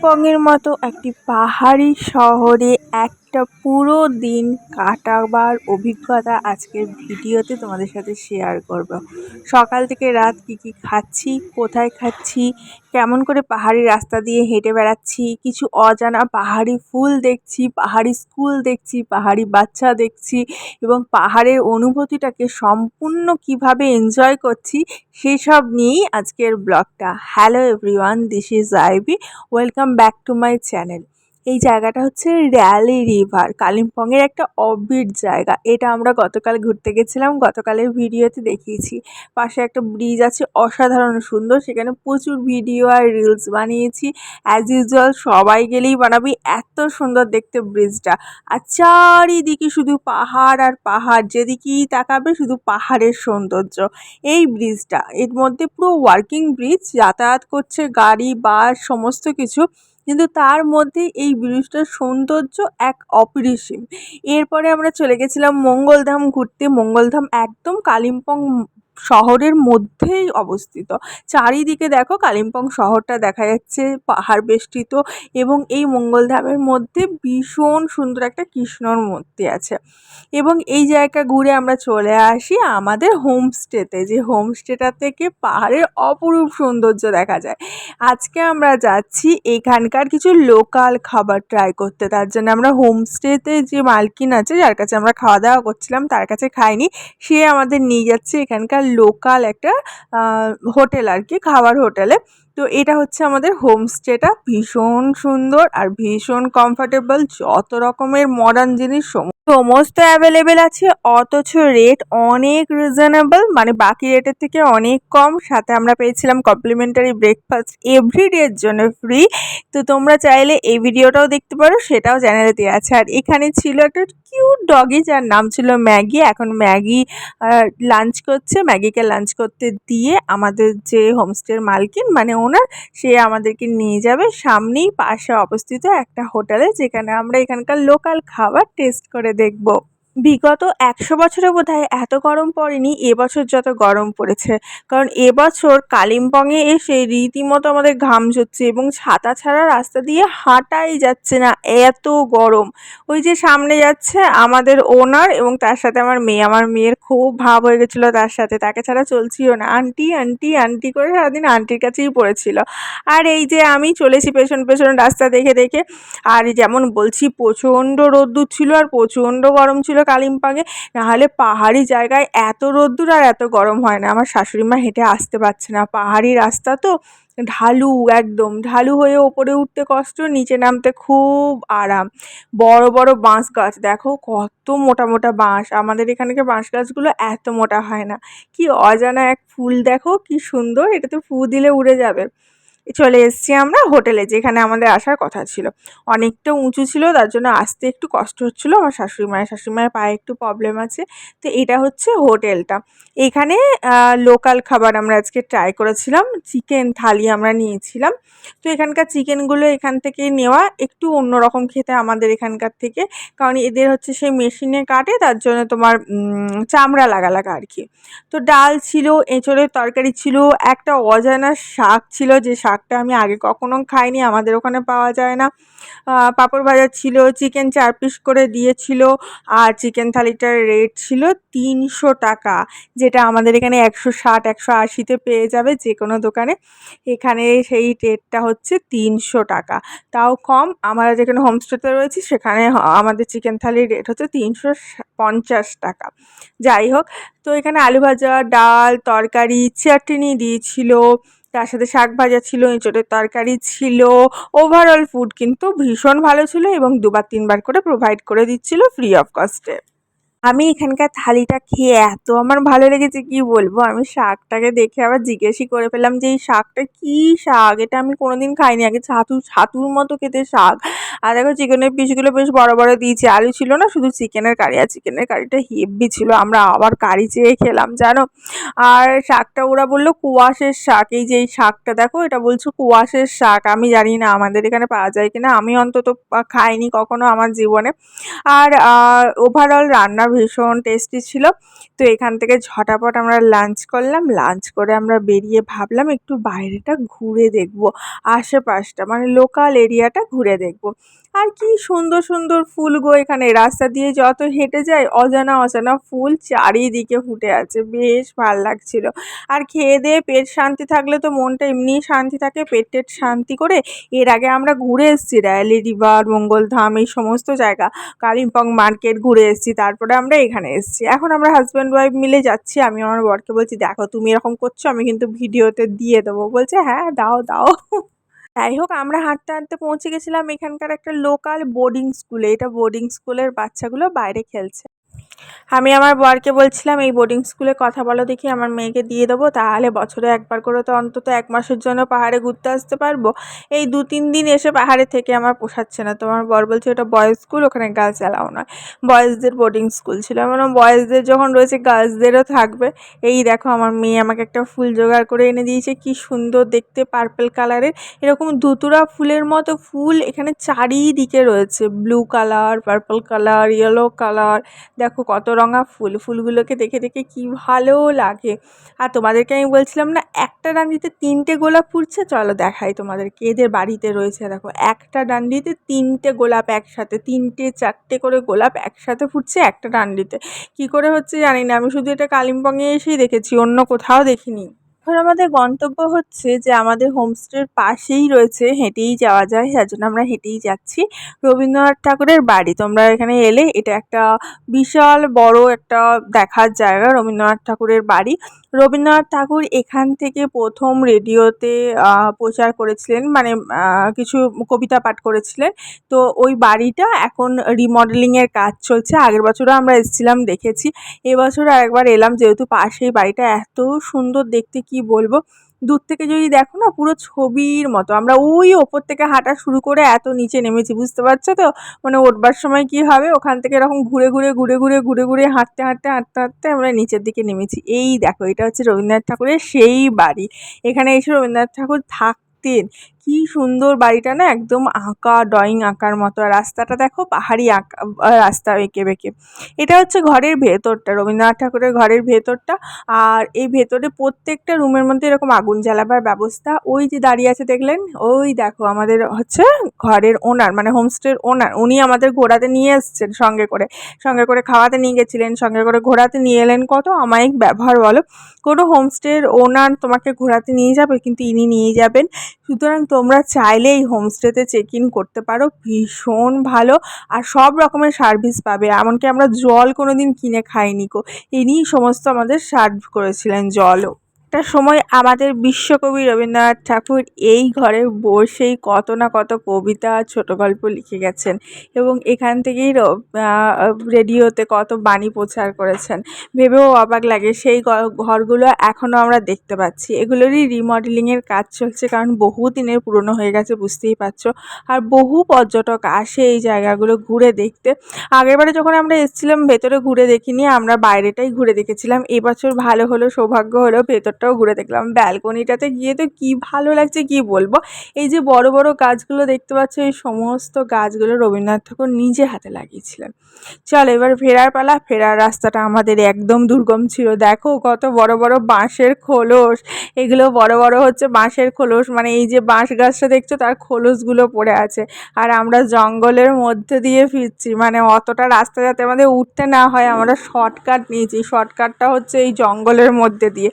কালিম্পংয়ের মতো একটি পাহাড়ি শহরে একটা পুরো দিন কাটাবার অভিজ্ঞতা আজকের ভিডিওতে তোমাদের সাথে শেয়ার করব। সকাল থেকে রাত কী কী খাচ্ছি, কোথায় খাচ্ছি, কেমন করে পাহাড়ি রাস্তা দিয়ে হেঁটে বেড়াচ্ছি, কিছু অজানা পাহাড়ি ফুল দেখছি, পাহাড়ি স্কুল দেখছি, পাহাড়ি বাচ্চা দেখছি এবং পাহাড়ের অনুভূতিটাকে সম্পূর্ণ কীভাবে এনজয় করছি সেসব নিয়েই আজকের ব্লগটা hello everyone this is IB welcome back to my channel এই জায়গাটা হচ্ছে র্যালি রিভার কালিম্পংয়ের একটা অবিট জায়গা। এটা আমরা গতকাল ঘুরতে গেছিলাম, গতকালের ভিডিওতে দেখিয়েছি। পাশে একটা ব্রিজ আছে, অসাধারণ সুন্দর। সেখানে প্রচুর ভিডিও আর রিলস বানিয়েছি। অ্যাজ ইউজুয়াল সবাই গেলেই বানাবি। এত সুন্দর দেখতে ব্রিজটা আর চারিদিকে শুধু পাহাড় আর পাহাড়। যেদিকেই তাকাবে, শুধু পাহাড়ের সৌন্দর্য। এই ব্রিজটা এর মধ্যে পুরো ওয়ার্কিং ব্রিজ যাতায়াত করছে, গাড়ি বাস সমস্ত কিছু। কিন্তু তার মধ্যে এই ব্রিজটার সৌন্দর্য এক অপরিসীম। এরপরে আমরা চলে গেছিলাম মঙ্গলধাম ঘুরতে। মঙ্গলধাম একদম কালিম্পং শহরের মধ্যেই অবস্থিত। চারিদিকে দেখো কালিম্পং শহরটা দেখা যাচ্ছে পাহাড় বেষ্টিত এবং এই মঙ্গলধামের মধ্যে ভীষণ সুন্দর একটা কৃষ্ণর মূর্তি আছে। এবং এই জায়গা ঘুরে আমরা চলে আসি আমাদের হোমস্টেতে, যে হোমস্টেটা থেকে পাহাড়ের অপরূপ সৌন্দর্য দেখা যায়। আজকে আমরা যাচ্ছি এখানকার কিছু লোকাল খাবার ট্রাই করতে। তার জন্য আমরা হোমস্টেতে যে মালকিন আছে, যার কাছে আমরা খাওয়া দাওয়া করছিলাম, তার কাছে খাইনি। সে আমাদের নিয়ে যাচ্ছে এখানকার লোকাল একটা হোটেল আর কি খাবার হোটেলে তো এটা হচ্ছে আমাদের হোমস্টেটা ভীষণ সুন্দর আর ভীষণ কমফর্টেবল যত রকমের মডার্ন জিনিস সমস্ত অ্যাভেলেবেল আছে, অথচ রেট অনেক রিজনেবল মানে বাকি রেটের থেকে অনেক কম। সাথে আমরা পেয়েছিলাম কমপ্লিমেন্টারি ব্রেকফাস্ট এভরি ডের জন্য ফ্রি তো তোমরা চাইলে এই ভিডিওটাও দেখতে পারো, সেটাও চ্যানেলে দেওয়া আছে। আর এখানে ছিল একটা কিউট ডগি যার নাম ছিল ম্যাগি এখন ম্যাগি লাঞ্চ করছে। ম্যাগিকে লাঞ্চ করতে দিয়ে আমাদের যে হোমস্টের মালকিন মানে ওনার সে আমাদেরকে নিয়ে যাবে। সামনেই পাশে অবস্থিত একটা হোটেলে যেখানে আমরা এখানকার লোকাল খাবার টেস্ট করে দেখব। বিগত একশো বছরে বোধহয় এত গরম পড়েনি, এবছর যত গরম পড়েছে। কারণ এবছর কালিম্পংয়ে এসে রীতিমতো আমাদের ঘাম ঝরছে এবং ছাতা ছাড়া রাস্তা দিয়ে হাঁটাই যাচ্ছে না, এত গরম। ওই যে সামনে যাচ্ছে আমাদের ওনার এবং তার সাথে আমার মেয়ে। আমার মেয়ের খুব ভাব হয়ে গেছিল তার সাথে। তাকে ছাড়া চলছিও না। আন্টি আন্টি আন্টি করে সারাদিন আন্টির কাছেই পড়েছিল। আর এই যে আমি চলেছি পেছন পেছন রাস্তা দেখে দেখে। আর যেমন বলছি, প্রচণ্ড রোদ্দুর ছিল আর প্রচণ্ড গরম ছিল। কালিম্পংয়ে, নাহলে পাহাড়ি জায়গায় এত রোদ্দুর আর এত গরম হয় না। আমার শাশুড়ি মা হেঁটে আসতে পারছে না। পাহাড়ি রাস্তা তো ঢালু, একদম ঢালু হয়ে ওপরে উঠতে কষ্ট, নিচে নামতে খুব আরাম। বড় বড় বাঁশ গাছ, দেখো কত মোটা মোটা বাঁশ। আমাদের এখানকার বাঁশ গাছগুলো এত মোটা হয় না। কি অজানা এক ফুল, দেখো কি সুন্দর। এটাতে ফু দিলে উড়ে যাবে। চলে এসেছি আমরা হোটেলে, যেখানে আমাদের আসার কথা ছিল। অনেকটা উঁচু ছিল, তার জন্য আসতে একটু কষ্ট হচ্ছিল। আমার শাশুড়ি মায়ের শাশুড়ি মায়ের পায়ে একটু প্রবলেম আছে। তো এটা হচ্ছে হোটেলটা। এখানে লোকাল খাবার আমরা আজকে ট্রাই করেছিলাম। চিকেন থালি আমরা নিয়েছিলাম। তো এখানকার চিকেনগুলো এখান থেকে নেওয়া একটু অন্যরকম খেতে আমাদের এখানকার থেকে। কারণ এদের হচ্ছে সেই মেশিনে কাটে, তার জন্য তোমার চামড়া লাগা লাগা আর কি। তো ডাল ছিল, এঁচড়ের তরকারি ছিল, একটা অজানা শাক ছিল, যে শাক শাকটা আমি আগে কখনো খাইনি, আমাদের ওখানে পাওয়া যায় না। পাঁপড় ভাজা ছিল, চিকেন চার পিস করে দিয়েছিল, আর চিকেন থালিটার রেট ছিল তিনশো টাকা, যেটা আমাদের এখানে একশো ষাট, একশো আশিতে পেয়ে যাবে যে কোনো দোকানে। এখানে সেই রেটটা হচ্ছে তিনশো টাকা। তাও কম, আমরা যেখানে হোমস্টেতে রয়েছি, সেখানে আমাদের চিকেন থালির রেট হচ্ছে তিনশো পঞ্চাশ টাকা। যাই হোক, তো এখানে আলু ভাজা, ডাল, তরকারি, চাটনি দিয়েছিল। তার সাথে শাক ভাজা ছিল, এঁচোড়ের তরকারি ছিল। ওভারঅল ফুড কিন্তু ভীষণ ভালো ছিল এবং দুবার, তিনবার করে প্রোভাইড করে দিচ্ছিল ফ্রি অফ কস্টে আমি এখানকার থালিটা খেয়ে এত আমার ভালো লেগেছে, কি বলব? আমি শাকটাকে দেখে আবার জিজ্ঞেসই করে ফেলাম যে, এই শাকটা কী শাক? এটা আমি কোনোদিন খাইনি। আগে ছাতু, ছাতুর মতো খেতে শাক। আর দেখো চিকেনের পিসগুলো বেশ বড় বড় দিয়েছে। আলু ছিল না, শুধু চিকেনের কারি আর চিকেনের কারিটা হেভি ছিল। আমরা আবার কারি চেয়ে খেলাম, জানো? আর শাকটা, ওরা বলল কুয়াশের শাক। এই যে এই শাকটা, দেখো, এটা বলছো কুয়াশের শাক। আমি জানি না আমাদের এখানে পাওয়া যায় কিনা। আমি অন্তত খাইনি কখনো আমার জীবনে। আর ওভারঅল রান্না ভীষণ টেস্টি ছিল। তো এখান থেকে ঝটাপট আমরা লাঞ্চ করলাম। লাঞ্চ করে আমরা বেরিয়ে ভাবলাম, একটু বাইরেটা ঘুরে দেখব। আশেপাশটা মানে লোকাল এরিয়াটা ঘুরে দেখব। আর কি সুন্দর সুন্দর ফুল গো এখানে। রাস্তা দিয়ে যত হেঁটে যায় অজানা অজানা ফুল চারিদিকে ফুটে আছে। বেশ ভালো লাগছিল। আর খেয়ে দিয়ে পেট শান্তি থাকলে তো মনটা এমনিই শান্তি থাকে। পেট টেট শান্তি করে এর আগে আমরা ঘুরে এসেছি, রায়লি রিভার মঙ্গলধাম এই সমস্ত জায়গা। কালিম্পং মার্কেট ঘুরে এসেছি, তারপরে আমরা এখানে এসেছি। এখন আমরা হাজব্যান্ড ওয়াইফ মিলে যাচ্ছি। আমি আমার বরকে বলছি, দেখো তুমি এরকম করছ, আমি কিন্তু ভিডিওতে দিয়ে দেবো। বলছে হ্যাঁ দাও দাও। যাই হোক, আমরা হাঁটতে হাঁটতে পৌঁছে গেছিলাম এখানকার একটা লোকাল বোর্ডিং স্কুলে এটা বোর্ডিং স্কুলের বাচ্চাগুলো বাইরে খেলছে। আমি আমার বরকে বলছিলাম, এই বোর্ডিং স্কুলে কথা বলো দেখি, আমার মেয়েকে দিয়ে দেবো। তাহলে বছরে একবার করে তো অন্তত এক মাসের জন্য পাহাড়ে ঘুরতে আসতে পারব। এই দু তিন দিন এসে পাহাড়ে থেকে আমার পোষাচ্ছে না। তোমার বর বলছে ওটা বয়েজ স্কুল ওখানে গার্লস অ্যালাউ নয়। বয়েজদের বোর্ডিং স্কুল ছিল। বললাম বয়েজদের যখন রয়েছে গার্লসদেরও থাকবে। এই দেখো, আমার মেয়ে আমাকে একটা ফুল জোগাড় করে এনে দিয়েছে। কি সুন্দর দেখতে পার্পল কালারের এরকম ধুতুরা ফুলের মতো ফুল এখানে চারিদিকে রয়েছে। Blue colour purple colour yellow colour দেখো কত রঙা ফুল, ফুলগুলোকে দেখে দেখে কি ভালো লাগে। আর তোমাদেরকে আমি বলছিলাম না, একটা ডান্ডিতে তিনটে গোলাপ ফুটছে, চলো দেখাই তোমাদেরকে এদের বাড়িতে রয়েছে। দেখো, একটা ডান্ডিতে তিনটে গোলাপ একসাথে, তিনটে, চারটে করে গোলাপ একসাথে ফুটছে একটা ডান্ডিতে। কি করে হচ্ছে জানি না, আমি শুধু এটা কালিম্পংয়ে এসেই দেখেছি, অন্য কোথাও দেখিনি। এখন আমাদের গন্তব্য হচ্ছে যে আমাদের হোমস্টের পাশেই রয়েছে, হেঁটেই যাওয়া যায়, যার জন্য আমরা হেঁটেই যাচ্ছি। রবীন্দ্রনাথ ঠাকুরের বাড়ি, তোমরা এখানে এলে এটা একটা বিশাল বড় একটা দেখার জায়গা, রবীন্দ্রনাথ ঠাকুরের বাড়ি। রবীন্দ্রনাথ ঠাকুর এখান থেকে প্রথম রেডিওতে প্রচার করেছিলেন মানে কিছু কবিতা পাঠ করেছিলেন। তো ওই বাড়িটা এখন রিমডেলিংয়ের কাজ চলছে। আগের বছরও আমরা এসেছিলাম, দেখেছি। এবছর আরেকবার এলাম, যেহেতু পাশেই বাড়িটা, এত সুন্দর দেখতে কি বলব? দূর থেকে যদি দেখো না, পুরো ছবির মতো। আমরা ওই ওপর থেকে হাঁটা শুরু করে এত নিচে নেমেছি, বুঝতে পারছ তো? মানে ওঠবার সময় কি হবে? ওখান থেকে এরকম ঘুরে ঘুরে ঘুরে ঘুরে ঘুরে ঘুরে হাঁটতে হাঁটতে হাঁটতে হাঁটতে আমরা নিচের দিকে নেমেছি। এই দেখো, এটা হচ্ছে রবীন্দ্রনাথ ঠাকুরের সেই বাড়ি। এখানে এসে রবীন্দ্রনাথ ঠাকুর থাকতেন। কি সুন্দর বাড়িটা না, একদম আঁকা ড্রয়িং আঁকার মতো। আর রাস্তাটা দেখো, পাহাড়ি আঁকা রাস্তা এঁকে বেঁকে। এটা হচ্ছে ঘরের ভেতরটা, রবীন্দ্রনাথ ঠাকুরের ঘরের ভেতরটা। আর এই ভেতরে প্রত্যেকটা রুমের মধ্যে এরকম আগুন জ্বালাবার ব্যবস্থা। ওই যে দাঁড়িয়ে আছে, দেখলেন? ওই দেখো, আমাদের হচ্ছে ঘরের ওনার মানে হোমস্টের ওনার। উনি আমাদের ঘোরাতে নিয়ে এসছেন সঙ্গে করে। সঙ্গে করে খাওয়াতে নিয়ে গেছিলেন, সঙ্গে করে ঘোরাতে নিয়ে এলেন। কত অমায়িক ব্যবহার বলো। কোনো হোমস্টের ওনার তোমাকে ঘোরাতে নিয়ে যাবে, কিন্তু ইনি নিয়ে যাবেন। সুতরাং তোমরা চাইলে এই হোমস্টেতে চেক ইন করতে পারো। ভীষণ ভালো। আর সব রকমের সার্ভিস পাবে। এমনকি আমরা জল কোনো দিন কিনে খাইনি কো ইনিই সমস্ত আমাদের সার্ভ করেছিলেন জলও। একটা সময় আমাদের বিশ্বকবি রবীন্দ্রনাথ ঠাকুর এই ঘরে বসেই কত না কত কবিতা ছোট গল্প লিখে গেছেন এবং এখান থেকেই রেডিওতে কত বাণী প্রচার করেছেন। ভেবেও অবাক লাগে, সেই ঘরগুলো এখনও আমরা দেখতে পাচ্ছি। এগুলোরই রিমডেলিংয়ের কাজ চলছে কারণ বহু দিনের পুরনো হয়ে গেছে, বুঝতেই পারছ। আর বহু পর্যটক আসে এই জায়গাগুলো ঘুরে দেখতে। আগেরবারে যখন আমরা এসেছিলাম, ভেতরে ঘুরে দেখিনি, আমরা বাইরেটাই ঘুরে দেখেছিলাম। এবছর ভালো হলো, সৌভাগ্য হলো, ভেতরটা ভেতরটাও ঘুরে দেখলাম। ব্যালকনিটাতে গিয়ে তো কি ভালো লাগছে কি বলব? এই যে বড় বড় গাছগুলো দেখতে পাচ্ছ, এই সমস্ত গাছগুলো রবীন্দ্রনাথ ঠাকুর নিজে হাতে লাগিয়েছিলেন। চল এবার ফেরার পালা, ফেরার রাস্তাটা আমাদের একদম দুর্গম ছিল। দেখো কত বড় বড় বাঁশের খোলস। এগুলো বড় বড় হচ্ছে বাঁশের খোলস। মানে এই যে বাঁশ গাছটা দেখছ, তার খোলসগুলো পড়ে আছে। আর আমরা জঙ্গলের মধ্যে দিয়ে ফিরছি। মানে অতটা রাস্তা যাতে আমাদের উঠতে না হয়, আমরা শর্টকাট নিয়েছি। শর্টকাটটা হচ্ছে এই জঙ্গলের মধ্যে দিয়ে।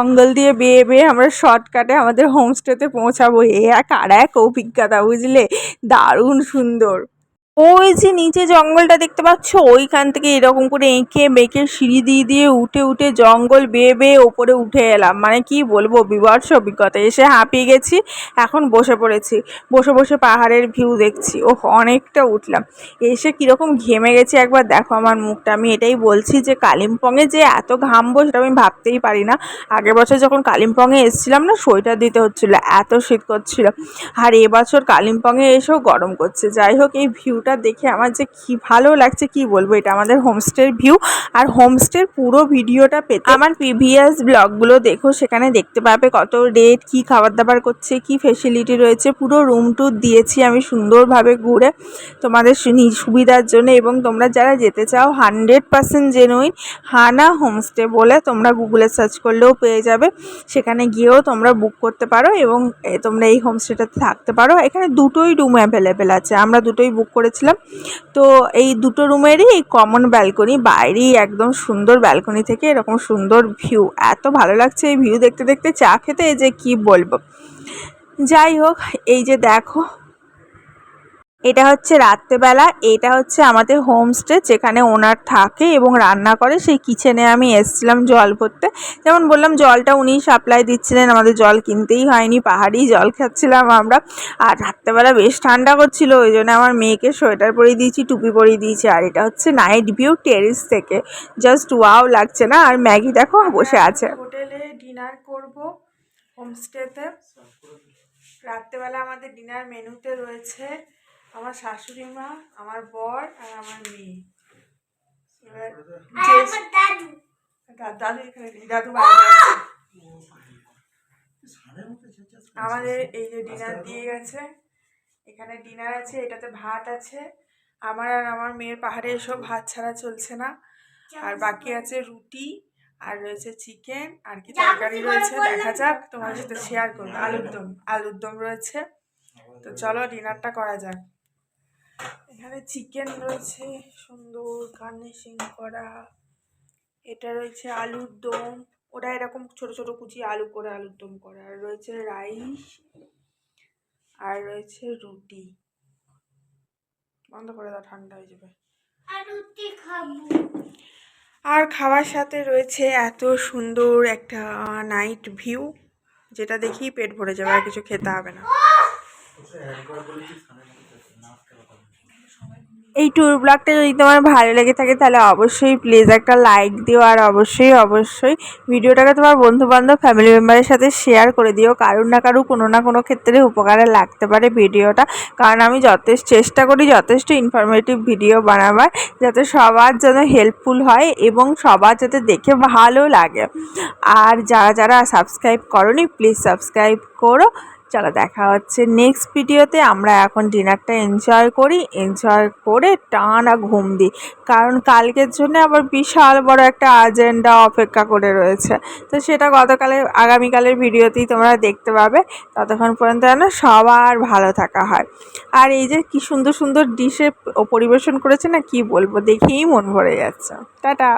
জঙ্গল দিয়ে বেয়ে বেয়ে আমরা শর্টকাটে আমাদের হোমস্টেতে পৌঁছাবো। এ এক আর এক অভিজ্ঞতা, বুঝলে? দারুণ সুন্দর। ওই যে নিচে জঙ্গলটা দেখতে পাচ্ছ, ওইখান থেকে এরকম করে এঁকে বেঁকে সিঁড়ি দিয়ে দিয়ে উঠে উঠে জঙ্গল বেয়ে বেয়ে ওপরে উঠে এলাম। মানে কি বলব বিবর্ষ অভিজ্ঞতা। এসে হাঁপিয়ে গেছি, এখন বসে পড়েছি। বসে বসে পাহাড়ের ভিউ দেখছি। ও অনেকটা উঠলাম। এসে কীরকম ঘেমে গেছি একবার দেখো আমার মুখটা। আমি এটাই বলছি যে কালিম্পংয়ে যে এত ঘামবো সেটা আমি ভাবতেই পারি না। আগের বছর যখন কালিম্পংয়ে এসেছিলাম না, সোয়েটার দিতে হচ্ছিল, এত শীত করছিল। আর এবছর কালিম্পংয়ে এসেও গরম করছে। যাই হোক, এই ভিউটা দেখে আমার যে কি ভালো লাগছে, কি বলব? এটা আমাদের হোমস্টের ভিউ আর হোমস্টের পুরো ভিডিওটা পেতে আমার প্রিভিয়াস ব্লগগুলো দেখো, সেখানে দেখতে পাবে কত রেট কি খাবার দাবার করছে, কি ফেসিলিটি রয়েছে। পুরো রুম ট্যুর দিয়েছি আমি সুন্দরভাবে ঘুরে তোমাদের সুবিধার জন্য এবং তোমরা যারা যেতে চাও hundred percent genuine Hana homestay বলে তোমরা গুগলে সার্চ করলেও পেয়ে যাবে। সেখানে গিয়েও তোমরা বুক করতে পারো এবং তোমরা এই হোমস্টেটাতে থাকতে পারো। এখানে দুটোই রুম অ্যাভেলেবেল আছে। আমরা দুটোই বুক করেছিলাম। তো এই দুটো রুমেরই এই কমন ব্যালকনি বাইরেই একদম সুন্দর ব্যালকনি থেকে এরকম সুন্দর ভিউ এত ভালো লাগছে এই ভিউ দেখতে দেখতে, চা খেতে যে কি বলব? যাই হোক, এই যে দেখো এটা হচ্ছে রাত্রেবেলা এটা হচ্ছে আমাদের হোমস্টে যেখানে ওনার থাকে এবং রান্না করে। সেই কিচেনে আমি এসছিলাম জল ভরতে। যেমন বললাম জলটা উনি সাপ্লাই দিচ্ছিলেন আমাদের জল কিনতেই হয়নি পাহাড়ি জল খাচ্ছিলাম আমরা। আর রাত্রেবেলা বেশ ঠান্ডা করছিল ওই জন্য আমার মেয়েকে সোয়েটার পরিয়ে দিয়েছি টুপি পরিয়ে দিয়েছি। আর এটা হচ্ছে নাইট ভিউ টেরিস থেকে। জাস্ট ওয়াও লাগছে না? আর ম্যাগি দেখো বসে আছে। হোটেলে ডিনার করব হোমস্টেতে রাত্রেবেলা আমাদের ডিনার মেনুতে রয়েছে আমার শাশুড়ি মা আমার বর আর আমার মেয়ে। এবার যে- দাদু। এখানে দাদু আমাদের এই যে ডিনার দিয়ে গেছে। এখানে ডিনার আছে এটাতে ভাত আছে। আমার আর আমার মেয়ের পাহাড়ে এসব ভাত ছাড়া চলছে না। আর বাকি আছে রুটি আর রয়েছে চিকেন আর কি তরকারি রয়েছে। দেখা যাক তোমার সাথে শেয়ার করব। আলুর দম আলুর দম রয়েছে। তো চলো ডিনারটা করা যাক। এখানে চিকেন রয়েছে সুন্দর গার্নিশিং করা এটা রয়েছে আলুর দম। ওটা এরকম ছোট ছোট কুচি আলু করে আলুর দম করা। আর রয়েছে রাইস আর রয়েছে রুটি। বন্ধ করে দাও ঠান্ডা হয়ে যাবে। আর খাওয়ার সাথে রয়েছে এত সুন্দর একটা নাইট ভিউ যেটা দেখি পেট ভরে যাবে আর কিছু খেতে হবে না। এই ট্যুর ব্লগটা যদি তোমার ভালো লেগে থাকে তাহলে অবশ্যই প্লিজ একটা লাইক দিও আর অবশ্যই অবশ্যই ভিডিওটাকে তোমার বন্ধু বান্ধব ফ্যামিলি মেম্বারের সাথে শেয়ার করে দিও। কারুর না কারুর কোনো না কোনো ক্ষেত্রে উপকারে লাগতে পারে ভিডিওটা। কারণ আমি যথেষ্ট, চেষ্টা করি যথেষ্ট ইনফরমেটিভ ভিডিও বানাবার, যাতে সবার যেন হেল্পফুল হয় এবং সবার যাতে দেখে ভালো লাগে। আর যারা যারা সাবস্ক্রাইব করনি প্লিজ সাবস্ক্রাইব করো। চলো দেখা হচ্ছে নেক্সট ভিডিওতে আমরা এখন ডিনারটা এনজয় করি এনজয় করে টানা ঘুম দিই। কারণ কালকের জন্য আবার বিশাল বড় একটা আজেন্ডা অপেক্ষা করে রয়েছে। তো সেটা গতকালের আগামীকালের ভিডিওতেই তোমরা দেখতে পাবে। ততক্ষণ পর্যন্ত যেন সবার ভালো থাকা হয়। আর এই যে কি সুন্দর সুন্দর ডিশে পরিবেশন করেছে না, কি বলব? দেখেই মন ভরে যাচ্ছে। টাটা!